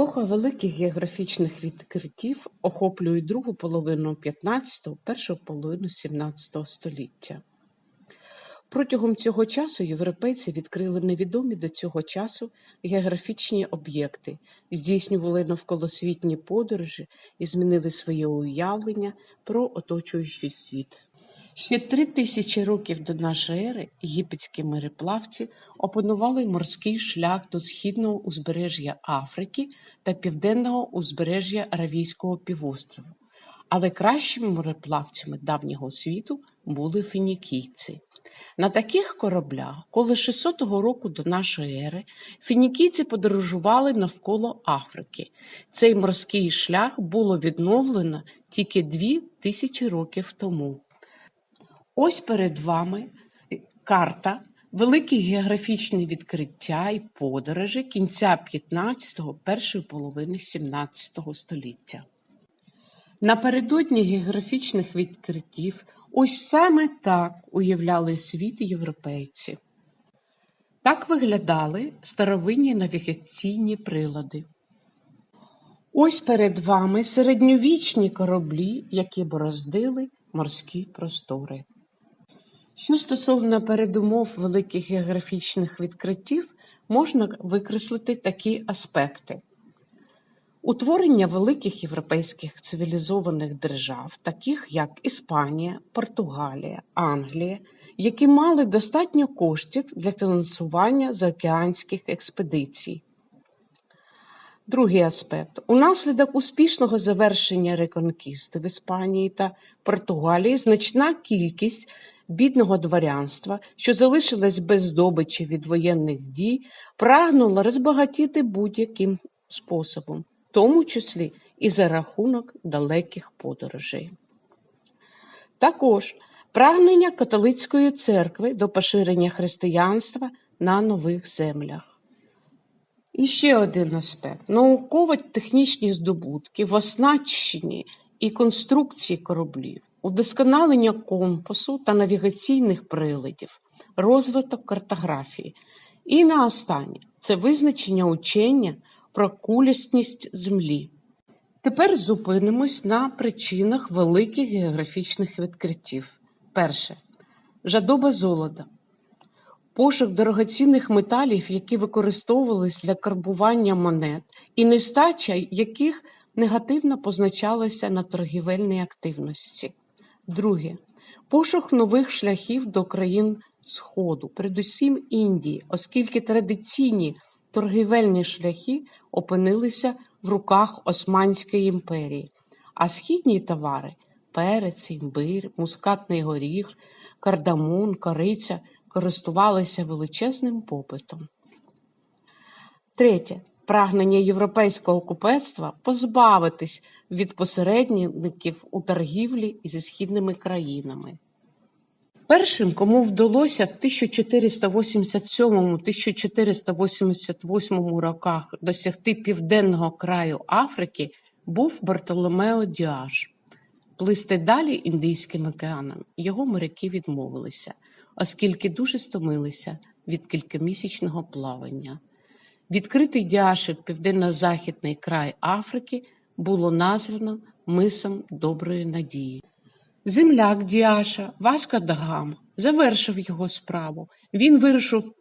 Епоха великих географічних відкриттів охоплює другу половину 15-го, першу половину 17 століття. Протягом цього часу європейці відкрили невідомі до цього часу географічні об'єкти, здійснювали навколосвітні подорожі і змінили своє уявлення про оточуючий світ. Ще три тисячі років до нашої ери єгипетські мореплавці опанували морський шлях до східного узбережжя Африки та південного узбережжя Аравійського півострову. Але кращими мореплавцями давнього світу були фінікійці. На таких кораблях, коли 600 року до нашої ери, фінікійці подорожували навколо Африки. Цей морський шлях було відновлено тільки дві тисячі років тому. Ось перед вами карта великі географічні відкриття і подорожі кінця 15-го, першої половини 17 століття. Напередодні географічних відкриттів ось саме так уявляли світ європейці. Так виглядали старовинні навігаційні прилади. Ось перед вами середньовічні кораблі, які бороздили морські простори. Що стосовно передумов великих географічних відкриттів, можна викреслити такі аспекти. Утворення великих європейських цивілізованих держав, таких як Іспанія, Португалія, Англія, які мали достатньо коштів для фінансування заокеанських експедицій. Другий аспект. Унаслідок успішного завершення реконкісти в Іспанії та Португалії значна кількість бідного дворянства, що залишилось без здобичі від воєнних дій, прагнула розбагатіти будь-яким способом, в тому числі і за рахунок далеких подорожей. Також прагнення католицької церкви до поширення християнства на нових землях. І ще один аспект: науково-технічні здобутки в оснащенні і конструкції кораблів, удосконалення компасу та навігаційних приладів, розвиток картографії. І на останнє це визначення учення про кулісність Землі. Тепер зупинимось на причинах великих географічних відкриттів. Перше жадоба золота. Пошук дорогоцінних металів, які використовувались для карбування монет, і нестача яких негативно позначалася на торгівельній активності. Друге пошук нових шляхів до країн Сходу, передусім Індії, оскільки традиційні торгівельні шляхи опинилися в руках Османської імперії, а східні товари перець, імбир, мускатний горіх, кардамон, кориця користувалися величезним попитом. Третє прагнення європейського купецтва позбавитись від посередників у торгівлі зі східними країнами. Першим, кому вдалося в 1487-1488 роках досягти південного краю Африки, був Бартоломео Діаш. Плисти далі Індійським океаном його моряки відмовилися, оскільки дуже стомилися від кількомісячного плавання. Відкритий Діашем південно-західний край Африки було названо мисом Доброї Надії. Земляк Діаша Васко да Гама завершив його справу. Він вирушив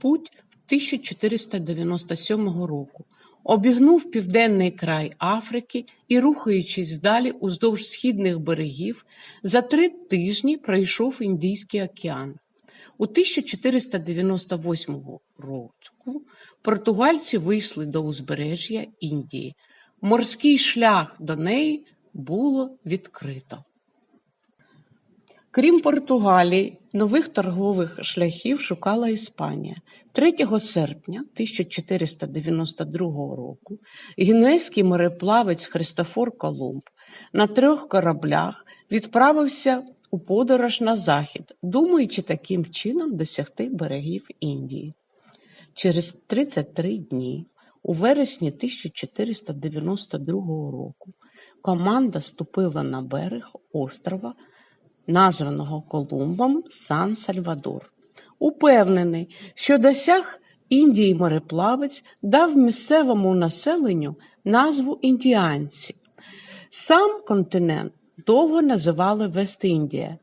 путь 1497 року, обігнув південний край Африки і, рухаючись далі уздовж східних берегів, за три тижні пройшов Індійський океан. У 1498 року португальці вийшли до узбережжя Індії. Морський шлях до неї було відкрито. Крім Португалії, нових торгових шляхів шукала Іспанія. 3 серпня 1492 року гінейський мореплавець Христофор Колумб на трьох кораблях відправився у подорож на захід, думаючи таким чином досягти берегів Індії. Через 33 дні, у вересні 1492 року, команда ступила на берег острова названого Колумбом Сан-Сальвадор, упевнений, що досяг Індії мореплавець дав місцевому населенню назву індіанці. Сам континент довго називали Вест-Індія,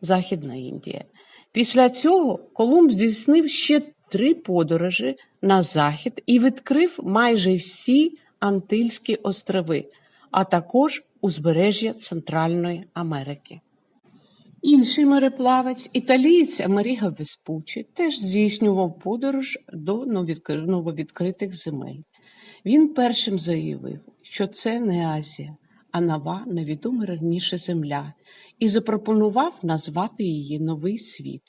Західна Індія. Після цього Колумб здійснив ще три подорожі на захід і відкрив майже всі Антильські острови, а також узбережжя Центральної Америки. Інший мореплавець, італієць Амеріго Веспуччі, теж здійснював подорож до нововідкритих земель. Він першим заявив, що це не Азія, а нова, невідома раніше земля, і запропонував назвати її Новий світ.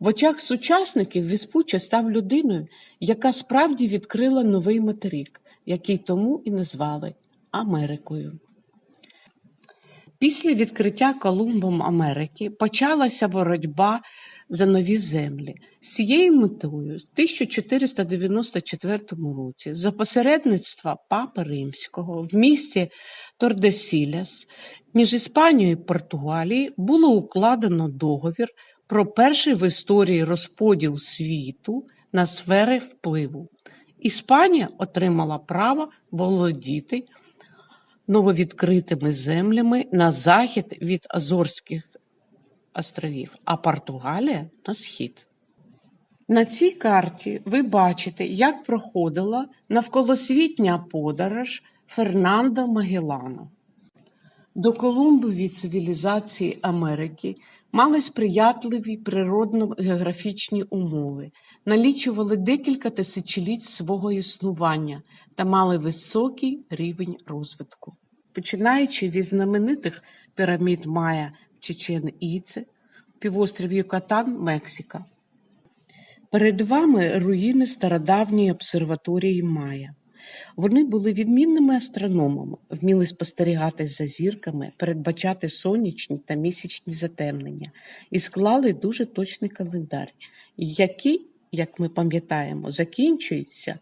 В очах сучасників Веспуччі став людиною, яка справді відкрила новий материк, який тому і назвали Америкою. Після відкриття Колумбом Америки почалася боротьба за нові землі. З цією метою в 1494 році за посередництва Папи Римського в місті Тордесіляс між Іспанією і Португалією було укладено договір про перший в історії розподіл світу на сфери впливу. Іспанія отримала право володіти нововідкритими землями на захід від Азорських островів, а Португалія на схід. На цій карті ви бачите, як проходила навколосвітня подорож Фернандо Магеллана. До Колумбові цивілізації Америки мали сприятливі природно-географічні умови, налічували декілька тисячоліть свого існування та мали високий рівень розвитку. Починаючи від знаменитих пірамід Майя в Чечен-Іце, півострів Юкатан, Мексика. Перед вами руїни стародавньої обсерваторії Майя. Вони були відмінними астрономами, вміли спостерігати за зірками, передбачати сонячні та місячні затемнення і склали дуже точний календар, який, як ми пам'ятаємо, закінчується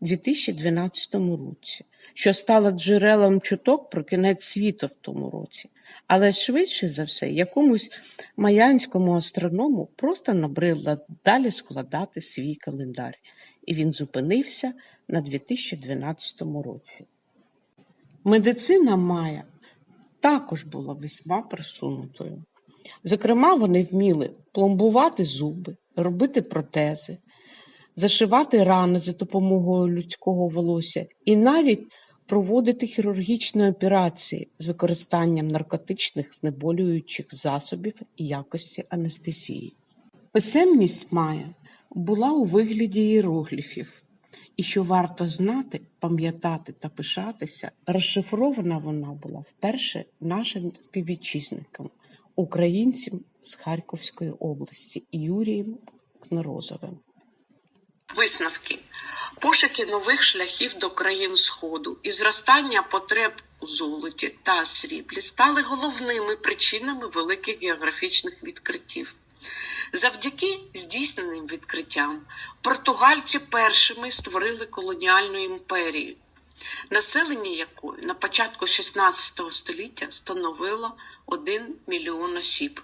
у 2012 році, що стало джерелом чуток про кінець світу в тому році. Але швидше за все, якомусь майянському астроному просто набридло далі складати свій календар, і він зупинився на 2012 році. Медицина Майя також була весьма просунутою. Зокрема, вони вміли пломбувати зуби, робити протези, зашивати рани за допомогою людського волосся і навіть проводити хірургічні операції з використанням наркотичних знеболюючих засобів і якості анестезії. Писемність Майя була у вигляді іерогліфів, і що варто знати, пам'ятати та пишатися, розшифрована вона була вперше нашим співвітчизникам, українцям з Харківської області Юрієм Кнерозовим. Висновки. Пошуки нових шляхів до країн Сходу і зростання потреб у золоті та сріблі стали головними причинами великих географічних відкриттів. Завдяки здійсненим відкриттям португальці першими створили колоніальну імперію, населення якої на початку 16 століття становило 1 мільйон осіб.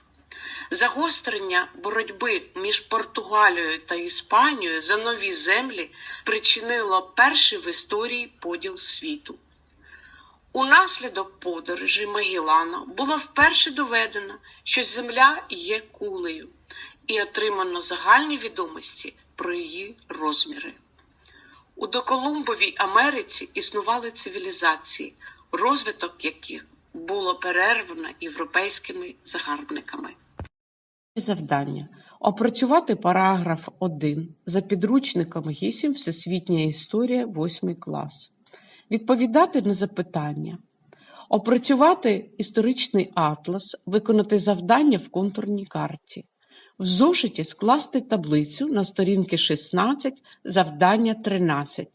Загострення боротьби між Португалією та Іспанією за нові землі причинило перший в історії поділ світу. Унаслідок подорожі Магеллана було вперше доведено, що Земля є кулею, і отримано загальні відомості про її розміри. У доколумбовій Америці існували цивілізації, розвиток яких було перервано європейськими загарбниками. Завдання опрацювати параграф 1 за підручником ГІСІМ Всесвітня історія. 8 клас, відповідати на запитання, опрацювати історичний атлас, виконати завдання в контурній карті, в зошиті скласти таблицю на сторінки 16, завдання 13,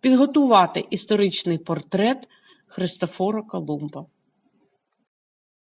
підготувати історичний портрет Христофора Колумба.